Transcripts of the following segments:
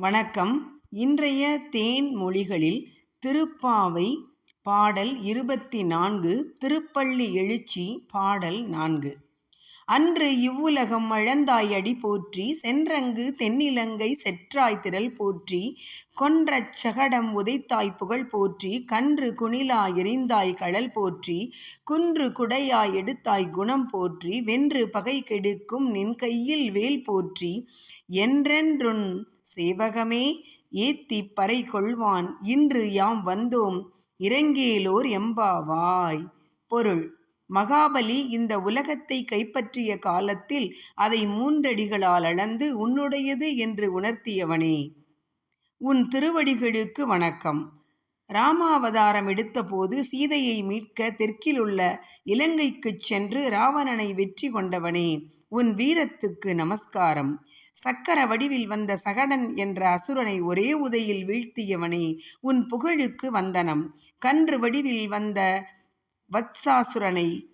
வணக்கம். இன்றைய தேன் மொழிகளில் திருப்பாவை பாடல் இருபத்தி நான்கு திருப்பள்ளி எழுச்சி பாடல் நான்கு. அன்று இவ்வுலகம் அழந்தாயடி அடி போற்றி சென்றங்கு தென்னிலங்கை செற்றாய் திரள் போற்றி கொன்றச் சகடம் உதைத்தாய் புகழ் போற்றி கன்று குணிலா எரிந்தாய் கடல் போற்றி குன்று குடையாய் எடுத்தாய் குணம் போற்றி வென்று பகை கெடுக்கும் நின் கையில் வேல் போற்றி என்றென்றுன் சேவகமே ஏத்திப் பறை கொள்வான் இன்று யாம் வந்தோம் இரங்கேலோர் எம்பாவாய் பொருள். மகாபலி இந்த உலகத்தை கைப்பற்றிய காலத்தில் அதை மூன்றடிகளால் அளந்து உன்னுடையது என்று உணர்த்தியவனே. உன் திருவடிகளுக்கு வணக்கம். ராமாவதாரம் எடுத்தபோது சீதையை மீட்க தெற்கிலுள்ள இலங்கைக்குச் சென்று ராவணனை வெற்றி கொண்டவனே உன் வீரத்துக்கு நமஸ்காரம். சக்கர வடிவில் வந்த சகடன் என்ற அசுரனை ஒரே உதையில் வீழ்த்தியவனே உன் புகழுக்கு வந்தனம். கன்று வடிவில் வந்த வத்சாசுரனை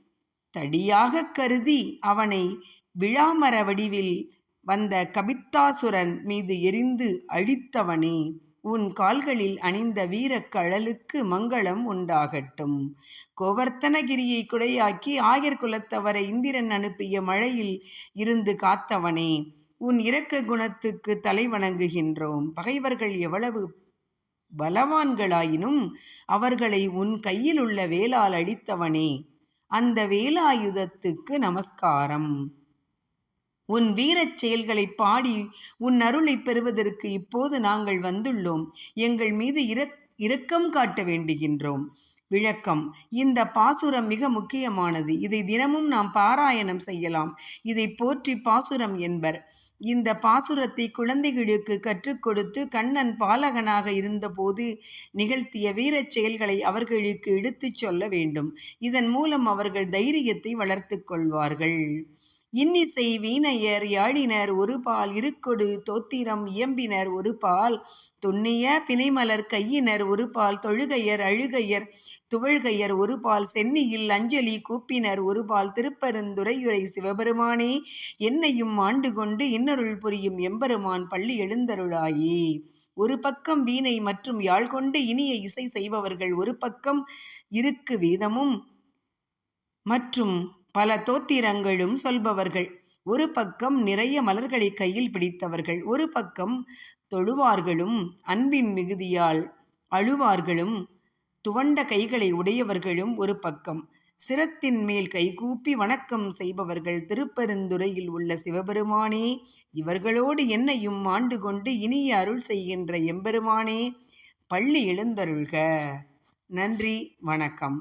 தடியாகக் கருதி அவனை விழாமர வடிவில் வந்த கபித்தாசுரன் மீது எரிந்து அழித்தவனே. உன் கால்களில் அணிந்த வீரக் கழலுக்கு மங்களம் உண்டாகட்டும். கோவர்த்தனகிரியை குடையாக்கி ஆயர் குலத்தவரை இந்திரன் அனுப்பிய மழையில் இருந்து காத்தவனே. உன் இரக்க குணத்துக்கு தலை வணங்குகின்றோம் பகைவர்கள் எவ்வளவு பலவான்களாயினும் அவர்களை உன் கையில் உள்ள வேலால் அழித்தவனே அந்த வேலாயுதத்துக்கு நமஸ்காரம். உன் வீரச் செயல்களைப் பாடி உன் அருளைப் பெறுவதற்கு இப்போது நாங்கள் வந்துள்ளோம். எங்கள் மீது இரக் இரக்கம் காட்ட வேண்டுகின்றோம். விளக்கம். இந்த பாசுரம் மிக முக்கியமானது. இதை தினமும் நாம் பாராயணம் செய்யலாம். இதை போற்றி பாசுரம் என்பர். இந்த பாசுரத்தை குழந்தைகளுக்கு கற்றுக் கொடுத்து கண்ணன் பாலகனாக இருந்தபோது நிகழ்த்திய வீரச் செயல்களை அவர்களுக்கு எடுத்துச் சொல்ல வேண்டும். இதன் மூலம் அவர்கள் தைரியத்தை வளர்த்து கொள்வார்கள். இன்னிசை வீணையர் யாழினர் ஒரு பால் இருக்கொடு தோத்திரம் இயம்பினர் ஒரு பால் துண்ணிய பிணைமலர் கையினர் ஒரு பால் தொழுகையர் அழுகையர் துவழ்கையர் ஒரு பால் சென்னியில் அஞ்சலி கூப்பினர் ஒரு பால் திருப்பெருந்துறையுரை சிவபெருமானே என்னையும் ஆண்டு கொண்டு இன்னருள் புரியும் எம்பெருமான் பள்ளி எழுந்தருளாயே. ஒரு பக்கம் வீணை மற்றும் யாழ் கொண்டு இனிய இசை செய்பவர்கள் ஒரு பக்கம் இருக்கு வீதமும் மற்றும் பல தோத்திரங்களும் சொல்பவர்கள். ஒரு பக்கம் நிறைய மலர்களை கையில் பிடித்தவர்கள் ஒரு பக்கம் தொழுவார்களும் அன்பின் மிகுதியால் அழுவார்களும் துவண்ட கைகளை உடையவர்களும் ஒரு பக்கம். சிரத்தின் மேல் கைகூப்பி வணக்கம் செய்பவர்கள் திருப்பெருந்துறையில் உள்ள சிவபெருமானே இவர்களோடு என்னையும் ஆண்டு கொண்டு இனிய அருள் செய்கின்ற எம்பெருமானே பள்ளி எழுந்தருள்க. நன்றி வணக்கம்.